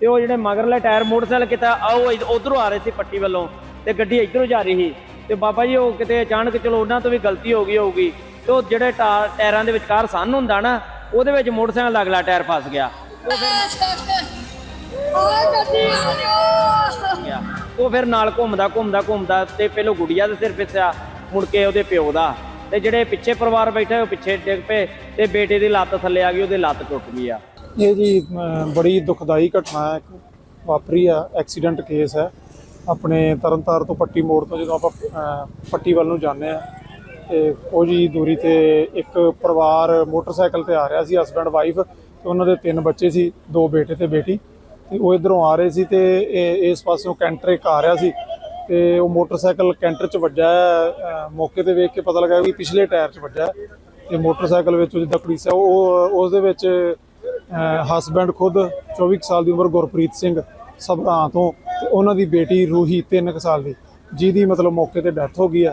ਤੇ ਉਹ ਜਿਹੜੇ ਮਗਰਲੇ ਟਾਇਰ ਮੋਟਰਸਾਈਕਲ ਕਿਤਾ ਆ ਉਹ ਉਧਰੋਂ ਆ ਰਹੇ ਸੀ ਪੱਟੀ ਵੱਲੋਂ ਤੇ ਗੱਡੀ ਇਧਰੋਂ ਜਾ ਰਹੀ ਸੀ। ਤੇ ਬਾਬਾ ਜੀ ਉਹ ਕਿਤੇ ਅਚਾਨਕ ਚਲੋ ਉਹਨਾਂ ਤੋਂ ਵੀ ਗਲਤੀ ਹੋ ਗਈ ਹੋਊਗੀ। ਤੇ ਉਹ ਜਿਹੜੇ ਟਾਇਰਾਂ ਦੇ ਵਿਚਕਾਰ ਸੰਨ ਹੁੰਦਾ ਨਾ ਉਹਦੇ ਵਿੱਚ ਮੋਟਰਸਾਈਕਲ ਦਾ ਅਗਲਾ ਟਾਇਰ ਫਸ ਗਿਆ। ਉਹ ਫਿਰ ਨਾਲ ਘੁੰਮਦਾ ਘੁੰਮਦਾ ਘੁੰਮਦਾ ਤੇ ਪਹਿਲੋਂ ਗੁੜੀਆ ਦੇ ਸਿਰ ਫਿਸਿਆ ਮੁੜ ਕੇ ਉਹਦੇ ਪਿਓ ਦਾ। ਤੇ ਜਿਹੜੇ ਪਿੱਛੇ ਪਰਿਵਾਰ ਬੈਠੇ ਉਹ ਪਿੱਛੇ ਡਿੱਗ ਪਏ ਤੇ ਬੇਟੇ ਦੀ ਲੱਤ ਥੱਲੇ ਆ ਗਈ ਉਹਦੀ ਲੱਤ ਟੁੱਟ ਗਈ ਆ। ਇਹ ਜੀ ਬੜੀ ਦੁਖਦਾਈ ਘਟਨਾ ਹੈ, ਇੱਕ ਵਾਪਰੀ ਆ, ਐਕਸੀਡੈਂਟ ਕੇਸ ਹੈ। ਆਪਣੇ ਤਰਨਤਾਰ ਤੋਂ ਪੱਟੀ ਮੋੜ ਤੋਂ ਜਦੋਂ ਆਪਾਂ ਪੱਟੀ ਵੱਲ ਨੂੰ ਜਾਂਦੇ ਆ ਤੇ ਉਹ ਜੀ ਦੂਰੀ ਤੇ ਇੱਕ ਪਰਿਵਾਰ ਮੋਟਰਸਾਈਕਲ ਤੇ ਆ ਰਿਹਾ ਸੀ ਹਸਬੰਡ ਵਾਈਫ ਤੇ ਉਹਨਾਂ ਦੇ ਤਿੰਨ ਬੱਚੇ ਸੀ, ਦੋ ਬੇਟੇ ਤੇ ਬੇਟੀ। ਤੇ ਉਹ ਇਧਰੋਂ ਆ ਰਹੇ ਸੀ ਤੇ ਇਹ, ਇਸ ਪਾਸਿਓਂ ਕੈਂਟਰ ਇੱਕ ਆ ਰਿਹਾ ਸੀ, ਤੇ ਉਹ ਮੋਟਰਸਾਈਕਲ ਕੈਂਟਰ 'ਚ ਵੱਜਾ ਮੌਕੇ ਤੇ ਵੇਖ ਕੇ ਪਤਾ ਲੱਗਾ ਵੀ ਪਿਛਲੇ ਟਾਇਰ 'ਚ ਵੱਜਾ ਹੈ ਤੇ ਮੋਟਰਸਾਈਕਲ ਵਿੱਚ ਉਹ ਜਿੱਦਾਂ ਪੁਲਿਸ ਹੈ ਉਹ, ਉਸ ਦੇ ਵਿੱਚ ਹਸਬੈਂਡ ਖੁਦ 24 ਕੁ ਸਾਲ ਦੀ ਉਮਰ ਗੁਰਪ੍ਰੀਤ ਸਿੰਘ ਸਭਰਾਂ ਤੋਂ ਤੇ ਉਹਨਾਂ ਦੀ ਬੇਟੀ ਰੂਹੀ 3 ਕੁ ਸਾਲ ਦੀ ਜਿਹਦੀ ਮਤਲਬ ਮੌਕੇ ਤੇ ਡੈਥ ਹੋ ਗਈ ਆ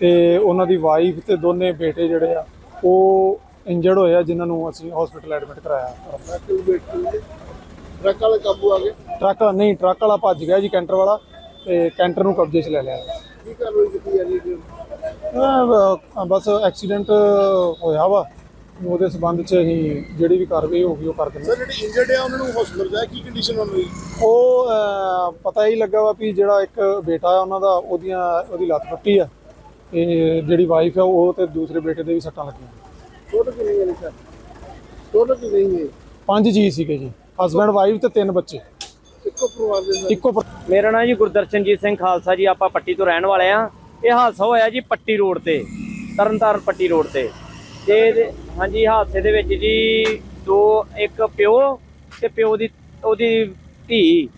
ਤੇ ਉਹਨਾਂ ਦੀ ਵਾਈਫ ਤੇ ਦੋਨੇ ਬੇਟੇ ਜਿਹੜੇ ਆ ਉਹ ਇੰਜਰਡ ਹੋਏ ਆ ਜਿਨ੍ਹਾਂ ਨੂੰ ਅਸੀਂ ਹਸਪੀਟਲ ਐਡਮਿਟ ਕਰਾਇਆ। ਟਰੱਕ ਵਾਲੇ ਕਾਬੂ ਆ ਗਏ? ਟਰੱਕ ਨਹੀਂ ਟਰੱਕ ਵਾਲਾ ਭੱਜ ਗਿਆ ਜੀ ਕੈਂਟਰ ਵਾਲਾ ਤੇ ਕੈਂਟਰ ਨੂੰ ਕਬਜ਼ੇ 'ਚ ਲੈ ਲਿਆ। ਕੀ ਕਾਰਵਾਈ ਕੀਤੀ ਜਾ ਰਹੀ ਹੈ ਬਸ ਐਕਸੀਡੈਂਟ ਹੋਇਆ ਵਾ। ਉਹਦੇ ਸਬੰਧ 'ਚ ਅਸੀਂ ਜਿਹੜੀ ਵੀ ਕਾਰਵਾਈ ਹੋਊਗੀ ਉਹ ਕਰ ਦਿੰਦੇ ਸਰ ਜਿਹੜੇ ਇੰਜਰਡ ਆ ਉਹਨਾਂ ਨੂੰ ਹਸਪਤਾਲ ਜਾਇਆ ਕੀ ਕੰਡੀਸ਼ਨ ਉਹਨਾਂ ਦੀ? ਉਹ ਅਹ, ਪਤਾ ਹੀ ਲੱਗਾ ਵਾ ਵੀ ਜਿਹੜਾ ਇੱਕ ਬੇਟਾ ਆ ਉਹਨਾਂ ਦਾ ਉਹਦੀਆਂ ਉਹਦੀ ਲੱਤ ਟੁੱਟੀ ਆ। ਤੇ ਜਿਹੜੀ ਵਾਈਫ ਆ ਉਹ ਤੇ ਦੂਸਰੇ ਬੇਟੇ ਦੇ ਵੀ ਸੱਟਾਂ ਲੱਗੀਆਂ। ਟੋਟਲ ਕਿੰਨੀ ਹੈ ਸਰ? ਟੋਟਲ ਕਿੰਨੀ ਹੈ ਪੰਜ ਜੀ ਸੀਗੇ ਜੀ। ਹਸਬੰਡ ਵਾਈਫ ਤੇ ਤਿੰਨ ਬੱਚੇ। ਇੱਕੋ ਪਰਿਵਾਰ ਦੇ ਅੰਦਰ? ਇੱਕੋ ਪਰ- ਮੇਰਾ ਨਾਮ ਜੀ ਗੁਰਦਰਸ਼ਨਜੀਤ ਸਿੰਘ ਖਾਲਸਾ ਜੀ ਆਪਾਂ ਪੱਟੀ ਤੋਂ ਰਹਿਣ ਵਾਲੇ ਆ ਇਹ ਹਾਦਸਾ ਹੋਇਆ ਜੀ ਪੱਟੀ ਰੋਡ ਤੇ ਤਰਨਤਾਰਨ ਪੱਟੀ ਰੋਡ ਤੇ। ਤੇ ਹਾਂਜੀ, ਹਾਦਸੇ ਦੇ ਵਿੱਚ ਜੀ ਦੋ, ਇੱਕ ਪਿਓ ਤੇ ਪਿਓ ਦੀ, ਉਹਦੀ ਧੀ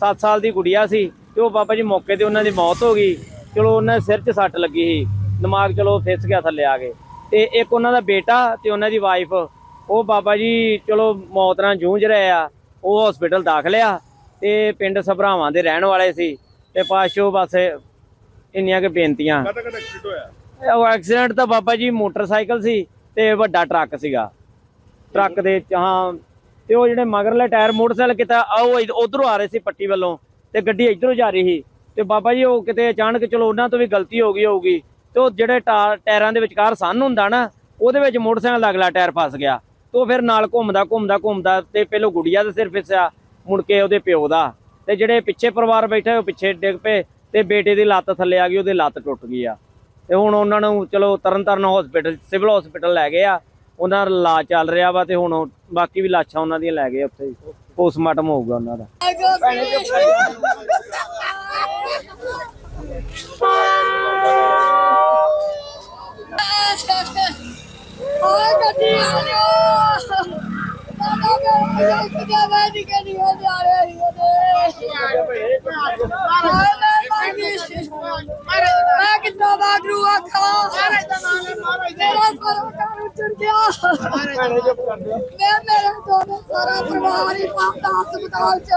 7 ਸਾਲ ਦੀ ਗੁੜੀਆ ਸੀ ਤੇ ਉਹ ਬਾਬਾ ਜੀ ਮੌਕੇ ਤੇ ਉਹਨਾਂ ਦੀ ਮੌਤ ਹੋ ਗਈ। ਚਲੋ, ਉਹਨਾਂ ਦੇ ਸਿਰ 'ਚ ਸੱਟ ਲੱਗੀ ਸੀ। ਦਿਮਾਗ ਚਲੋ ਫਿਸ ਗਿਆ ਥੱਲੇ ਆ ਕੇ। ਤੇ ਇੱਕ ਉਹਨਾਂ ਦਾ ਬੇਟਾ ਤੇ ਉਹਨਾਂ ਦੀ ਵਾਈਫ ਉਹ ਬਾਬਾ ਜੀ ਚਲੋ ਮੌਤ ਨਾਲ ਜੂਝ ਰਹੇ ਆ। ਉਹ ਹਸਪੀਟਲ ਦਾਖਲ ਆ ਤੇ ਪਿੰਡ ਸਭਰਾਵਾਂ ਦੇ ਰਹਿਣ ਵਾਲੇ ਸੀ। ਤੇ ਪਾਸ਼ੋ ਬਸ ਇੰਨੀਆਂ ਕਿ ਬੇਨਤੀਆਂ। ਕਾਹਦਾ ਕਾਹਦਾ ਐਕਸੀਡੈਂਟ ਹੋਇਆ? ਉਹ ਐਕਸੀਡੈਂਟ ਤਾਂ ਬਾਬਾ ਜੀ ਮੋਟਰਸਾਈਕਲ ਸੀ ਤੇ ਵੱਡਾ ਟਰੱਕ ਸੀਗਾ। ਟਰੱਕ ਦੇ ਹਾਂ, ਤੇ ਉਹ ਜਿਹੜੇ ਮਗਰਲੇ ਟਾਇਰ ਮੋਟਰਸਾਈਕਲ ਕਿਤਾ ਉਹ ਉਧਰੋਂ ਆ ਰਹੇ ਸੀ ਪੱਟੀ ਵੱਲੋਂ ਤੇ ਗੱਡੀ ਇਧਰੋਂ ਜਾ ਰਹੀ ਸੀ। ਤੇ ਬਾਬਾ ਜੀ ਉਹ ਕਿਤੇ ਅਚਾਨਕ, ਚਲੋ ਉਹਨਾਂ ਤੋਂ ਵੀ ਗਲਤੀ ਹੋ ਗਈ ਹੋਊਗੀ, ਤੇ ਉਹ ਜਿਹੜੇ ਟਾ- ਟਾਇਰਾਂ ਦੇ ਵਿਚਕਾਰ ਸੰਨ ਹੁੰਦਾ ਨਾ, ਉਹਦੇ ਵਿੱਚ ਮੋਟਰਸਾਈਕਲ ਦਾ ਅਗਲਾ ਟਾਇਰ ਫਸ ਗਿਆ। ਤੇ ਉਹ ਫਿਰ ਨਾਲ ਘੁੰਮਦਾ ਘੁੰਮਦਾ ਘੁੰਮਦਾ ਤੇ ਪਹਿਲੋਂ ਗੁੜੀਆ ਦਾ ਸਿਰ ਫਿਸਿਆ, ਮੁੜ ਕੇ ਉਹਦੇ ਪਿਓ ਦਾ। ਤੇ ਜਿਹੜੇ ਪਿੱਛੇ ਪਰਿਵਾਰ ਬੈਠੇ, ਉਹ ਪਿੱਛੇ ਡਿੱਗ ਪਏ ਤੇ ਬੇਟੇ ਦੀ ਲੱਤ ਥੱਲੇ ਆ ਗਈ, ਉਹਦੀ ਲੱਤ ਟੁੱਟ ਗਈ ਆ। ਤੇ ਹੁਣ ਉਹਨਾਂ ਨੂੰ ਚਲੋ ਤਰਨਤਾਰਨ ਹਸਪੀਟਲ ਸਿਵਲ ਹਸਪੀਟਲ ਲੈ ਗਏ ਆ। ਉਹਨਾਂ ਦਾ ਇਲਾਜ ਚੱਲ ਰਿਹਾ ਵਾ ਤੇ ਹੁਣ ਬਾਕੀ ਵੀ ਲਾਸ਼ਾਂ ਉਹਨਾਂ ਦੀਆਂ ਲੈ ਗਏ ਉੱਥੇ। ਪੋਸਟਮਾਰਟਮ ਹੋਊਗਾ ਉਹਨਾਂ ਦਾ। ਓਏ ਕਿਤੇ ਮੈਂ ਨਹੀਂ ਕਰੀ ਹੋ ਜਾ ਰਹੀ ਉਹਦੇ ਮੈਂ ਕਿੰਨਾ ਬਾਗਰੂ ਆਖਾਂ ਮੇਰਾ ਸਾਰਾ ਘਰ ਉੱਜੜ ਗਿਆ। ਮੈਂ ਮੇਰਾ ਦੋਨੋਂ ਸਾਰਾ ਪਰਿਵਾਰ ਹੀ ਪਾਉਂਦਾ ਹਸਪਤਾਲ ਚ।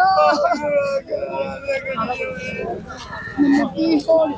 ਮੈਨੂੰ ਕੀ ਹੋਇਆ